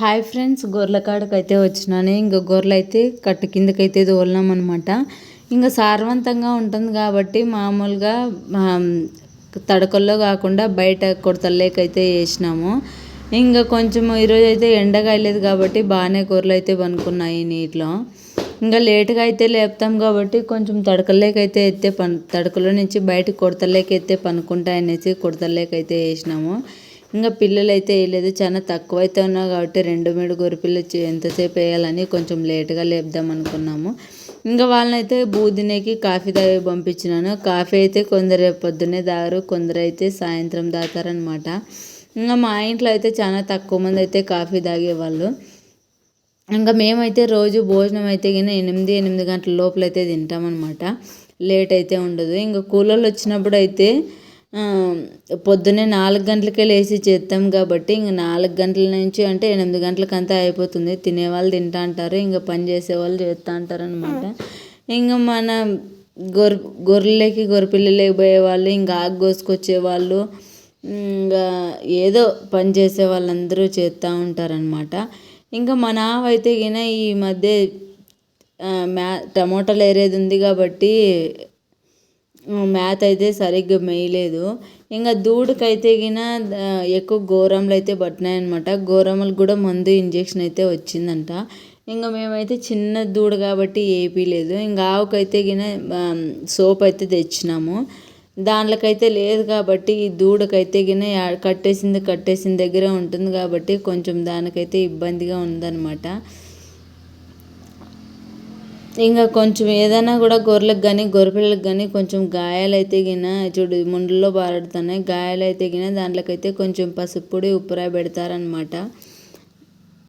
Hi friends గొర్రెల అయితే వచ్చినాను. ఇంకా గొర్రెలు అయితే కట్టు కిందకైతే తోలినాం అనమాట ఇంకా సారవంతంగా ఉంటుంది కాబట్టి మామూలుగా తడకల్లో కాకుండా బయట కొడతల్లేకైతే వేసినాము. ఇంకా కొంచెం ఈరోజు అయితే ఎండ కాబట్టి బాగానే గొర్రెలు అయితే పనుకున్నాయి నీటిలో. ఇంకా లేటుగా అయితే లేపుతాం కాబట్టి కొంచెం తడకలేకైతే ఎత్తే పన్ తడకలో నుంచి బయటకు కొడతలేక ఎత్తే పనుకుంటాయనేసి కొడతలేకైతే వేసినాము. ఇంకా పిల్లలు అయితే వేయలేదు చాలా తక్కువ అయితే ఉన్నావు కాబట్టి రెండు మూడు గొర్రెపిల్లలు ఎంతసేపు వేయాలని కొంచెం లేట్గా లేపుదాం అనుకున్నాము. ఇంకా వాళ్ళనైతే బూదినేకి కాఫీ తాగి పంపించినాను. కాఫీ అయితే కొందరు పొద్దున్నే తాగరు కొందరు అయితే సాయంత్రం తాగుతారనమాట ఇంకా మా ఇంట్లో అయితే చాలా తక్కువ మంది అయితే కాఫీ తాగేవాళ్ళు. ఇంకా మేమైతే రోజు భోజనం అయితే కానీ ఎనిమిది ఎనిమిది గంటల లోపలైతే తింటామన్నమాట. లేట్ అయితే ఉండదు. ఇంకా కూలర్లు వచ్చినప్పుడు అయితే పొద్దున్నే నాలుగు గంటలకే లేచి చేస్తాం కాబట్టి ఇంక నాలుగు గంటల నుంచి అంటే ఎనిమిది గంటలకంతా అయిపోతుంది. తినేవాళ్ళు తింటా అంటారు ఇంకా పని చేసేవాళ్ళు చేస్తూ అంటారు అనమాట ఇంకా మన గొర్రె గొర్రెలకి గొర్రెపిల్లలకి పోయేవాళ్ళు ఇంకా ఆకు కోసుకొచ్చేవాళ్ళు ఇంకా ఏదో పని చేసే వాళ్ళందరూ చేస్తూ ఉంటారనమాట ఇంకా మా నావైతే గిన ఈ మధ్య మ్యా టమోటాలు ఏరేది ఉంది కాబట్టి మ్యాథ్ అయితే సరిగ్గా మేయలేదు ఇంకా దూడకైతే గిన ఎక్కువ గోరములు అయితే పట్టినాయన్నమాట. గోరములకు కూడా మందు ఇంజెక్షన్ అయితే వచ్చిందంట. ఇంకా మేమైతే చిన్న దూడ కాబట్టి ఏపీలేదు ఇంకా ఆవుకైతే గిన సోప్ అయితే తెచ్చినాము. దాంట్లోకైతే లేదు కాబట్టి ఈ దూడకైతే గిన కట్టేసింది కట్టేసిన దగ్గర ఉంటుంది కాబట్టి కొంచెం దానికైతే ఇబ్బందిగా ఉందన్నమాట. ఇంకా కొంచెం ఏదైనా కూడా గొర్రెలకు కానీ గొర్రెపిల్లలకు కానీ కొంచెం గాయాలైతే గిన చూడు ముండ్లలో బారుడుతున్నాయి గాయాలైతే గిన దాంట్లోకైతే కొంచెం పసుపు పొడి ఉప్పురా పెడతారనమాట